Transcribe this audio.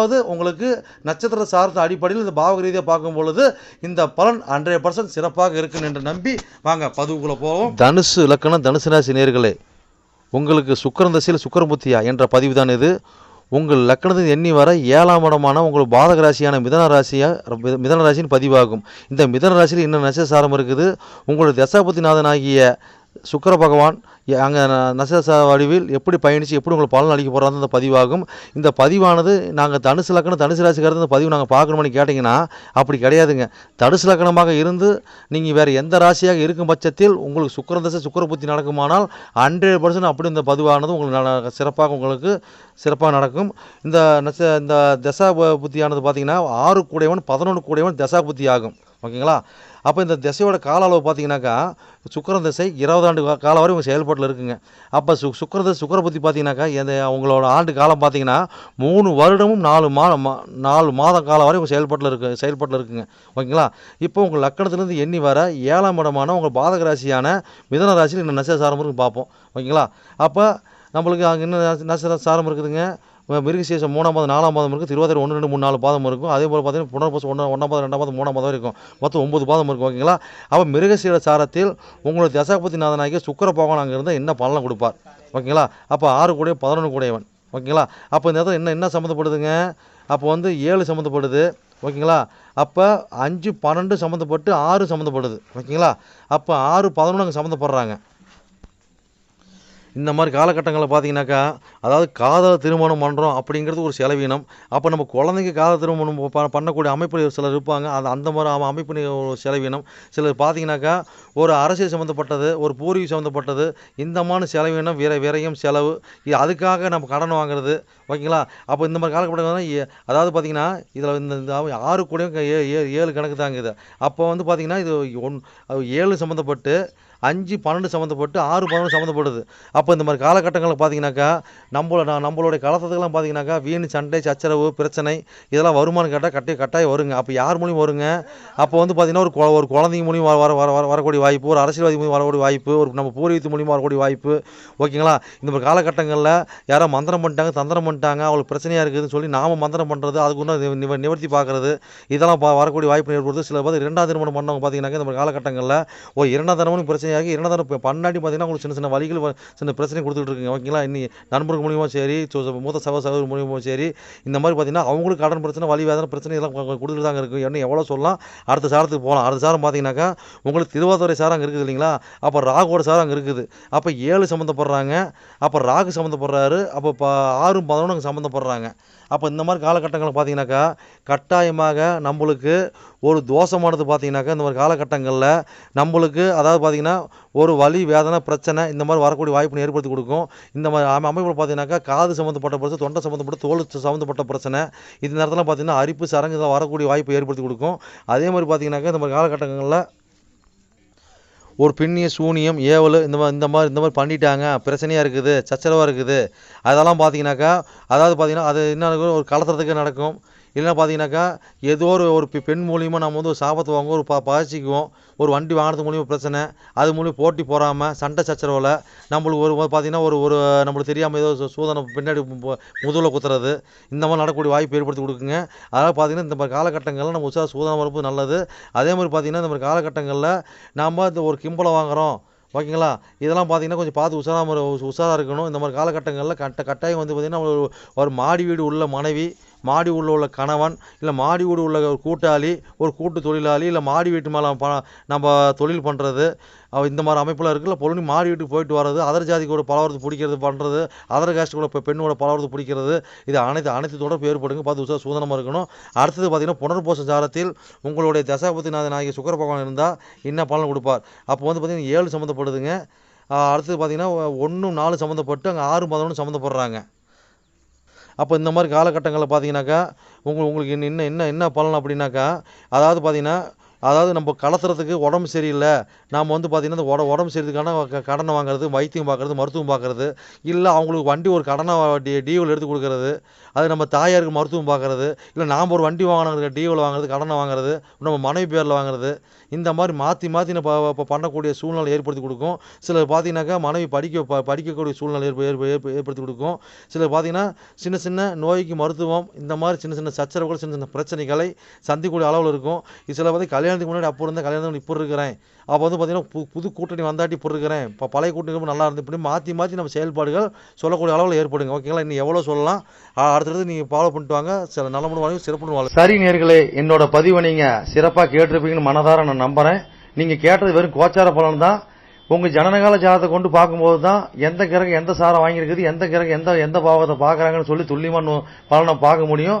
அதாவது உங்களுக்கு நட்சத்திர சார்ந்த அடிப்படையில் இந்த பாவக ரீதியாக பார்க்கும் பொழுது இந்த பலன் ஹண்ட்ரட் பர்சன்ட் சிறப்பாக இருக்கும் என்று நம்பி வாங்க பதிவுக்குள்ளே போவோம். தனுசு இலக்கணம் தனுசு ராசி நேர்களே உங்களுக்கு சுக்கரன் தசையில் சுக்கரபுத்தியா என்ற பதிவு தான் இது. உங்கள் லக்கணத்தின் எண்ணி வர ஏழாம் இடமான உங்கள் பாதக ராசியான மிதன ராசியாக மிதன ராசின்னு பதிவாகும். இந்த மிதன ராசியில் இன்னும் நட்சசாரம் இருக்குது. உங்களுடைய தசாபதிநாதனாகிய சுக்கர பகவான் அங்கே நசச வடிவில் எப்படி பயணித்து எப்படி உங்களுக்கு பலன் அளிக்க போகிறாங்க அந்த பதிவாகும். இந்த பதிவானது நாங்கள் தனுசு லக்கணம் தனுசு ராசிக்காரது இந்த பதிவு நாங்கள் பார்க்கணும்னு கேட்டிங்கன்னா அப்படி கிடையாதுங்க. தனுசு லக்கணமாக இருந்து நீங்கள் வேறு எந்த ராசியாக இருக்கும் பட்சத்தில் உங்களுக்கு சுக்கர தசை சுக்கர புத்தி நடக்குமானால் ஹண்ட்ரட் பர்சன்ட் அப்படி இந்த பதிவானது உங்களுக்கு சிறப்பாக உங்களுக்கு சிறப்பாக நடக்கும். இந்த நச இந்த தசா புத்தியானது பார்த்திங்கன்னா ஆறு கூடையவன் பதினொன்று கூடையவன் தசா புத்தி ஆகும் ஓகேங்களா? அப்போ இந்த திசையோட கால அளவு பார்த்தீங்கன்னாக்கா சுக்கர திசை இருபது ஆண்டு காலம் வரை உங்கள் செயல்பாட்டில் இருக்குங்க. அப்போ சு சுக்கர திசை சுக்கிர புத்தி பார்த்தீங்கன்னாக்கா எந்த அவங்களோட ஆண்டு காலம் பார்த்தீங்கன்னா மூணு வருடமும் நாலு மாதம் மா- நாலு மாதம் காலம் வரை உங்கள் செயல்பாட்டில் இருக்கு செயல்பாட்டில் இருக்குங்க. ஓகேங்களா? இப்போ உங்கள் லக்கணத்துலேருந்து எண்ணி வர ஏழாம் இடமான உங்கள் பாதக ராசியான மிதன ராசியில் இன்னும் நட்சசாரம் இருக்கு பார்ப்போம் ஓகேங்களா? அப்போ நம்மளுக்கு அங்கே இன்னும் நட்ச சாரம் இருக்குதுங்க? மிருகசீசம் மூணாம் பாதம் நாலாம் பாதம் இருக்குது திருவாதிரை ஒன்று ரெண்டு மூணு நாலு பாதம் இருக்கும். அதே போல் பார்த்தீங்கன்னா புனர்பசம் ஒன்று ஒன்றாம் பாதம் ரெண்டாம் பாதம் மூணாம் பாதம் இருக்கும். மொத்தம் ஒன்பது பாதம் இருக்கும் ஓகேங்களா? அப்போ மிருகசீர சாரத்தில் உங்களுடைய தசாபதி நாதனாகிய சுக்கர பகவான் அங்கே இருந்தால் என்ன பலனை கொடுப்பார்? ஓகேங்களா? அப்போ ஆறு கூடிய பதினொன்று கூடையவன். ஓகேங்களா? அப்போ இந்த இடத்துல என்ன என்ன சம்மந்தப்படுதுங்க? அப்போ வந்து ஏழு சம்மந்தப்படுது. ஓகேங்களா? அப்போ அஞ்சு பன்னெண்டு சம்மந்தப்பட்டு ஆறு சம்மந்தப்படுது. ஓகேங்களா? அப்போ ஆறு பதினொன்று அங்கே சம்மந்தப்படுறாங்க. இந்த மாதிரி காலகட்டங்களில் பார்த்தீங்கன்னாக்கா அதாவது காதல் திருமணம் பண்ணுறோம் அப்படிங்கிறது ஒரு செலவீனம். அப்போ நம்ம குழந்தைங்க காதல் திருமணம் ப- பண்ணக்கூடிய அமைப்பு சிலர் இருப்பாங்க. அது அந்த மாதிரி அம- அமைப்பு ஒரு செலவீனம். சிலர் பார்த்தீங்கன்னாக்கா ஒரு அரசியல் சம்மந்தப்பட்டது ஒரு பூர்வீக சம்மந்தப்பட்டது இந்த மாதிரி செலவீனம் விர விரையும் செலவு இது அதுக்காக நம்ம கடன் வாங்குறது. ஓகேங்களா? அப்போ இந்த மாதிரி காலகட்டங்கள் அதாவது பார்த்தீங்கன்னா இதில் இந்த இந்த ஆறு கூட ஏழு கணக்கு தாங்க இது அப்போ வந்து பார்த்தீங்கன்னா இது ஒன் ஏழு சம்மந்தப்பட்டு அஞ்சு பன்னெண்டு சம்மந்தப்பட்டு ஆறு பதினொன்று சம்மந்தப்படுது அப்போ இந்த மாதிரி காலகட்டங்களில் பார்த்தீங்கன்னாக்கா நம்மளோட நான் நம்மளுடைய கலசத்துக்கெல்லாம் பார்த்தீங்கன்னாக்கா வீண் சண்டை சச்சரவு பிரச்சனை இதெல்லாம் வருமானம் கேட்டால் கட்டி கட்டாயம் வருங்க. அப்போ யார் மூலியம் வருங்க? அப்போ வந்து பார்த்தீங்கன்னா ஒரு ஒரு குழந்தைங்க மூலியம் வர வர வர வர- வரக்கூடிய வாய்ப்பு ஒரு அரசியல்வாதி மூலியம் வரக்கூடிய வாய்ப்பு ஒரு நம்ம பூர்வீகத்து மூலியமாக வரக்கூடிய வாய்ப்பு ஓகேங்களா? இந்த மாதிரி காலகட்டங்களில் யாரோ மந்திரம் பண்ணிட்டாங்க தந்திரம் பண்ணிட்டாங்க அவங்களுக்கு பிரச்சனையாக இருக்குதுன்னு சொல்லி நாம மந்திரம் பண்ணுறது அதுக்கு இன்னும் நிவ- நிவர்த்தி பார்க்குறது இதெல்லாம் வரக்கூடிய வாய்ப்பு ஏற்படுது. சில பார்த்து இரண்டாம் திருமணம் பண்ணவங்க பார்த்தீங்கன்னாக்கா இந்த மாதிரி காலகட்டங்களில் ஓ இரண்டாம் திருமணம் பிரச்சனையாகி என்ன தரம் இப்போ பன்னாடி பார்த்தீங்கன்னா உங்களுக்கு சின்ன சின்ன வழிகள் சின்ன பிரச்சனை கொடுத்துட்டு இருக்குங்க. ஓகேங்களா? இன்னி நண்பர்கள் மூலியமாக சரி மூத்த சகோ சகோதரி மூலியமாக சரி இந்த மாதிரி பார்த்தீங்கன்னா அவங்களுக்கு கடன் பிரச்சனை வழி வேதனை பிரச்சனை எல்லாம் கொடுத்துட்டு தாங்க இருக்கும் என்ன எவ்வளோ சொல்லலாம்? அடுத்த சாரத்துக்கு போகலாம் அடுத்த சாரம் பார்த்தீங்கன்னாக்கா உங்களுக்கு திருவாதிரை சாரம் அங்கே இருக்குது இல்லைங்களா? அப்போ ராகுவோட சாரம் அங்கே இருக்குது. அப்போ ஏழு சம்மந்தப்படுறாங்க அப்போ ராகு சம்மந்தப்படுறாரு அப்போ ஆறும் பதினொன்று அங்கே சம்மந்தப்படுறாங்க அப்போ இந்த மாதிரி காலகட்டங்களில் பார்த்தீங்கன்னாக்கா கட்டாயமாக நம்மளுக்கு ஒரு தோஷமானது பார்த்தீங்கன்னாக்கா இந்த மாதிரி காலகட்டங்களில் நம்மளுக்கு அதாவது பார்த்தீங்கன்னா ஒரு வலி வேதனை பிரச்சனை இந்த மாதிரி வரக்கூடிய வாய்ப்பு ஏற்படுத்தி கொடுக்கும். இந்த மாதிரி அமைப்பில் பார்த்தீங்கன்னாக்கா காது சம்மந்தப்பட்ட பிரச்சனை தொண்டை சம்மந்தப்பட்ட தோல் சம்மந்தப்பட்ட பிரச்சனை இந்த நேரத்தில் பார்த்தீங்கன்னா அரிப்பு சரங்கு வரக்கூடிய வாய்ப்பு ஏற்படுத்தி கொடுக்கும். அதே மாதிரி பார்த்தீங்கன்னாக்கா இந்த மாதிரி காலகட்டங்களில் ஒரு பின்னிய சூனியம் ஏவல் இந்த மாதிரி இந்த மாதிரி இந்த மாதிரி பண்ணிட்டாங்க. பிரச்சனையாக இருக்குது சச்சரவாக இருக்குது. அதெல்லாம் பார்த்தீங்கன்னாக்கா அதாவது பார்த்தீங்கன்னா அது என்ன ஒரு கலத்துறதுக்கு நடக்கும். இல்லைன்னா பார்த்தீங்கன்னாக்கா ஏதோ ஒரு ஒரு பெண் மூலியமாக நம்ம வந்து ஒரு சாபத்தை வாங்குவோம் ஒரு ப பகிச்சிக்குவோம் ஒரு வண்டி வாங்கினது மூலியமாக பிரச்சனை அது மூலியம் போட்டி போகாமல் சண்டை சச்சரவில் நம்மளுக்கு ஒரு பார்த்தீங்கன்னா ஒரு ஒரு நம்மளுக்கு தெரியாமல் ஏதோ சூதனை பின்னாடி முதுகில் குத்துறது இந்த மாதிரி நடக்கக்கூடிய வாய்ப்பு ஏற்படுத்தி கொடுக்குங்க. அதனால் பார்த்தீங்கன்னா இந்த மாதிரி காலகட்டங்களில் நம்ம உற்சாக சூதனை வரப்பு நல்லது. அதே மாதிரி பார்த்தீங்கன்னா இந்த மாதிரி காலகட்டங்களில் நாம் இந்த ஒரு கிம்பளை வாங்குகிறோம் ஓகேங்களா? இதெல்லாம் பார்த்தீங்கன்னா கொஞ்சம் பார்த்து உஷாராக உஷாராக இருக்கணும். இந்த மாதிரி காலகட்டங்களில் கட்ட கட்டாயம் வந்து பார்த்திங்கன்னா ஒரு ஒரு மாடி வீடு உள்ள மனைவி மாடி உள்ள உள்ள கணவன் இல்லை மாடி வீடு உள்ள ஒரு கூட்டாளி ஒரு கூட்டு தொழிலாளி இல்லை மாடி வீட்டு மேலே ப நம்ம தொழில் பண்ணுறது இந்த மாதிரி அமைப்பில் இருக்குல்ல பொழுது மாடி வீட்டுக்கு போயிட்டு வர்றது அதர் ஜாதி கூட பலவரத்து பிடிக்கிறது பண்ணுறது அதர் காஸ்ட் கூட இப்போ பெண்ணோட பலவரத்து பிடிக்கிறது இது அனைத்து அனைத்து தொடர்பு ஏற்படுங்க பார்த்து உஷா சூதனமாக இருக்கணும். அடுத்தது பார்த்தீங்கன்னா புனர்போச சாரத்தில் உங்களுடைய தசாபத்திநாதன் ஆகிய சுக்கர பகவான் இருந்தால் என்ன பலன் கொடுப்பார். அப்போ வந்து பார்த்தீங்கன்னா ஏழு சம்மந்தப்படுதுங்க அடுத்தது பார்த்தீங்கன்னா ஒன்று நாலு சம்மந்தப்பட்டு அங்கே ஆறு பதினொன்று சம்மந்தப்படுறாங்க அப்போ இந்த மாதிரி காலகட்டங்களில் பார்த்தீங்கன்னாக்கா உங்கள் உங்களுக்கு இன்னும் என்ன என்ன என்ன பலன் அப்படின்னாக்கா அதாவது பார்த்தீங்கன்னா அதாவது நம்ம கலத்துறதுக்கு உடம்பு சரியில்லை. நாம் வந்து பார்த்திங்கன்னா அந்த உட உடம்பு சரிதுக்கான க- கடனை வாங்குறது வைத்தியம் பார்க்குறது மருத்துவம் பார்க்குறது இல்லை அவங்களுக்கு வண்டி ஒரு கடனை டி டியூவில் எடுத்து கொடுக்கறது அது நம்ம தாயாருக்கு மருத்துவம் பார்க்குறது இல்லை நாம் ஒரு வண்டி வாங்கினதுக்கு டியூவில் வாங்குறது கடனை வாங்குறது நம்ம மனைவி பேரில் வாங்குறது இந்த மாதிரி மாற்றி மாற்றி நம்ம இப்போ பண்ணக்கூடிய சூழ்நிலை ஏற்படுத்தி கொடுக்கும். சிலர் பார்த்தீங்கன்னாக்கா மனைவி படிக்க ப படிக்கக்கூடிய சூழ்நிலை ஏற்ப ஏற்ப ஏற்படுத்தி கொடுக்கும். சிலர் பார்த்தீங்கன்னா சின்ன சின்ன நோய்க்கு மருத்துவம் இந்த மாதிரி சின்ன சின்ன சச்சரவுகள் சின்ன சின்ன பிரச்சனைகளை சந்திக்கக்கூடிய அளவில் இருக்கும். இது சில கல்யாணம் கல்யாணத்துக்கு முன்னாடி அப்போ இருந்த கல்யாணத்துக்கு இப்போ இருக்கிறேன். அப்போ வந்து பார்த்தீங்கன்னா பு புது கூட்டணி வந்தாட்டி இப்போ இருக்கிறேன். இப்போ பழைய கூட்டணி ரொம்ப நல்லா இருந்து இப்படி மாற்றி மாற்றி நம்ம செயல்பாடுகள் சொல்லக்கூடிய அளவில் ஏற்படுங்க. ஓகேங்களா? இன்னும் எவ்வளோ சொல்லலாம்? அடுத்தடுத்து நீங்கள் ஃபாலோ பண்ணிட்டு வாங்க. சில நல்ல முடிவு சிறப்பு வாழ்க்கை சரி நேர்களே என்னோட பதிவை நீங்கள் சிறப்பாக கேட்டிருப்பீங்கன்னு மனதார நான் நம்புகிறேன் நீங்கள் கேட்டது வெறும் கோச்சார பலன் தான். உங்கள் ஜனனகால ஜாதத்தை கொண்டு பார்க்கும்போது தான் எந்த கிரகம் எந்த சாரம் வாங்கியிருக்குது எந்த கிரகம் எந்த எந்த பாவத்தை பார்க்குறாங்கன்னு சொல்லி துல்லியமான பலனை பார்க்க முடியும்.